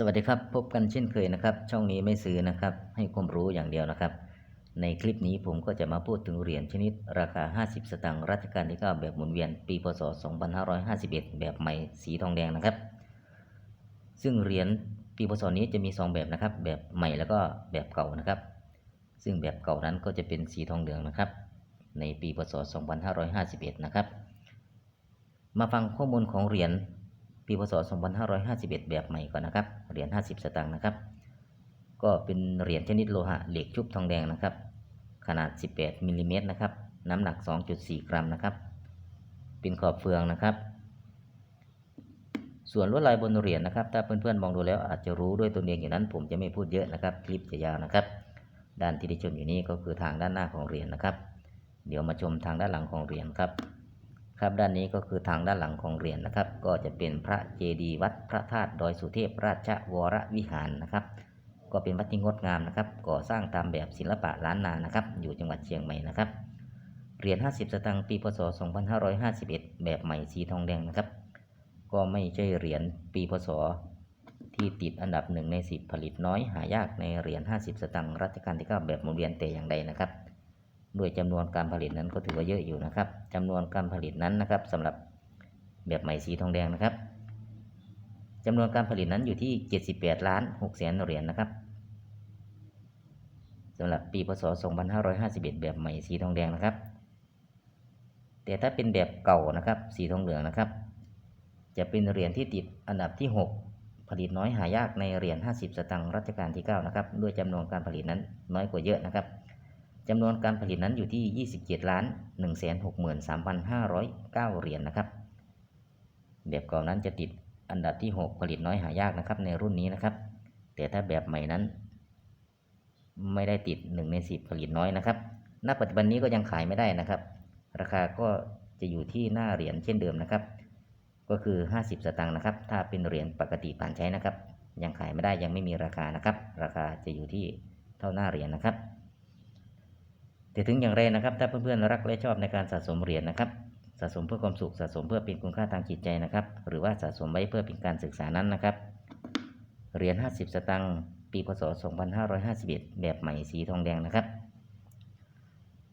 สวัสดีครับ พบกันเช่นเคยนะครับ ช่องนี้ไม่ซื้อนะครับ ให้ความรู้อย่างเดียวนะครับ ในคลิปนี้ผมก็จะมาพูดถึงเหรียญชนิด ราคา 50 สตางค์รัชกาลที่ 9 แบบหมุนเวียน ปีพศ 2551 แบบใหม่สีทองแดงนะครับ ซึ่งเหรียญปีพศนี้จะมี 2 แบบนะครับ แบบใหม่แล้วก็แบบเก่านะครับ ซึ่งแบบเก่านั้นก็จะเป็นสีทองเหลืองนะครับ ในปีพศ 2551 นะครับ มาฟังข้อมูลของเหรียญ ปีพศ 2551 แบบใหม่ก่อนนะครับ เหรียญ 50 สตางค์นะครับ ก็เป็นเหรียญชนิดโลหะเหล็กชุบทองแดงนะครับ ขนาด 18มิลลิเมตรนะครับ น้ำหนัก 2.4 กรัมนะครับ เป็นขอบเฟืองนะครับ ส่วนลวดลายบนเหรียญนะครับ ถ้าเพื่อนๆมองดูแล้วอาจจะรู้ด้วยตัวเองอย่างนั้น ผมจะไม่พูดเยอะนะครับ คลิปจะยาวนะครับ ด้านที่ได้ชมอยู่นี้ก็คือทางด้านหน้าของเหรียญนะครับ เดี๋ยวมาชมทางด้านหลังของเหรียญครับ ครับด้านนี้ก็คือทางด้านหลังของเหรียญนะครับ ก็จะเป็นพระเจดีย์วัดพระธาตุดอยสุเทพราชวรวิหารนะครับ ก็เป็นวัดที่งดงามนะครับ ก่อสร้างตามแบบศิลปะล้านนานะครับ อยู่จังหวัดเชียงใหม่นะครับเหรียญ50 สตางค์ปีพศ 2551 แบบใหม่สีทองแดงนะครับ ก็ไม่ใช่เหรียญปีพศ ที่ติดอันดับหนึ่งใน 10 ผลิตน้อยหายากในเหรียญ50 สตางค์รัชกาลที่9แบบหมุนเวียนแต่อย่างใดนะครับ ด้วยจำนวนการผลิตนั้นก็ถือว่าเยอะอยู่นะครับจำนวนการผลิตนั้นนะครับสำหรับแบบใหม่สีทองแดงนะครับจำนวนการผลิตนั้นอยู่ที่ 78 ล้าน6แสนเหรียญนะครับสำหรับปีพศ 2551 แบบใหม่สีทองแดงนะครับ แต่ถ้าเป็นแบบเก่านะครับสีทองเหลืองนะครับ จะเป็นเหรียญที่ติดอันดับที่ 6 ผลิตน้อยหายากในเหรียญ50 สตางค์รัชกาลที่ 9 นะครับ ด้วยจำนวนการผลิตนั้นน้อยกว่าเยอะนะครับ จำนวนการผลิตนั้นอยู่ที่ 27ล้าน163,509 เหรียญนะครับ แบบเก่านั้นจะติดอันดับที่ 6 ผลิตน้อยหายากนะครับในรุ่นนี้นะครับ แต่ถ้าแบบใหม่นั้น ไม่ได้ติด 1 ใน 10 ผลิตน้อยนะครับ ณ ปัจจุบันนี้ก็ยังขายไม่ได้นะครับ ราคาก็จะอยู่ที่หน้าเหรียญเช่นเดิมนะครับ ก็คือ 50 สตางค์นะครับ ถ้าเป็นเหรียญปกติผ่านใช้นะครับ ยังขายไม่ได้ยังไม่มีราคานะครับ ราคาจะอยู่ที่เท่าหน้าเหรียญนะครับ แต่ถึงอย่างไรนะครับ ถ้าเพื่อนๆรักและชอบในการสะสมเหรียญนะครับ สะสมเพื่อความสุขสะสมเพื่อเป็นคุณค่าทางจิตใจนะครับ หรือว่าสะสมไว้เพื่อเป็นการศึกษานั้นนะครับ เหรียญ 50 สตางค์ปีพศ 2551 แบบใหม่สีทองแดงนะครับ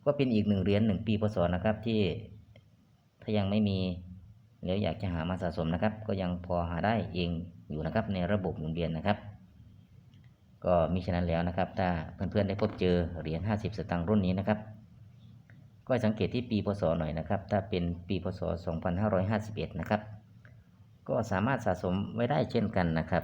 ก็เป็นอีกหนึ่งเหรียญหนึ่งปีพศนะครับที่ถ้ายังไม่มีแล้วอยากจะหามาสะสมนะครับ ก็ยังพอหาได้เองอยู่นะครับในระบบหมุนเวียนนะครับ ก็มิฉะนั้นแล้วนะครับ ถ้าเพื่อนๆได้พบเจอเหรียญ50 สตางค์รุ่นนี้นะครับ ก็สังเกตที่ปีพศหน่อยนะครับ ถ้าเป็นปีพศ 2551 นะครับ ก็สามารถสะสมไว้ได้เช่นกันนะครับ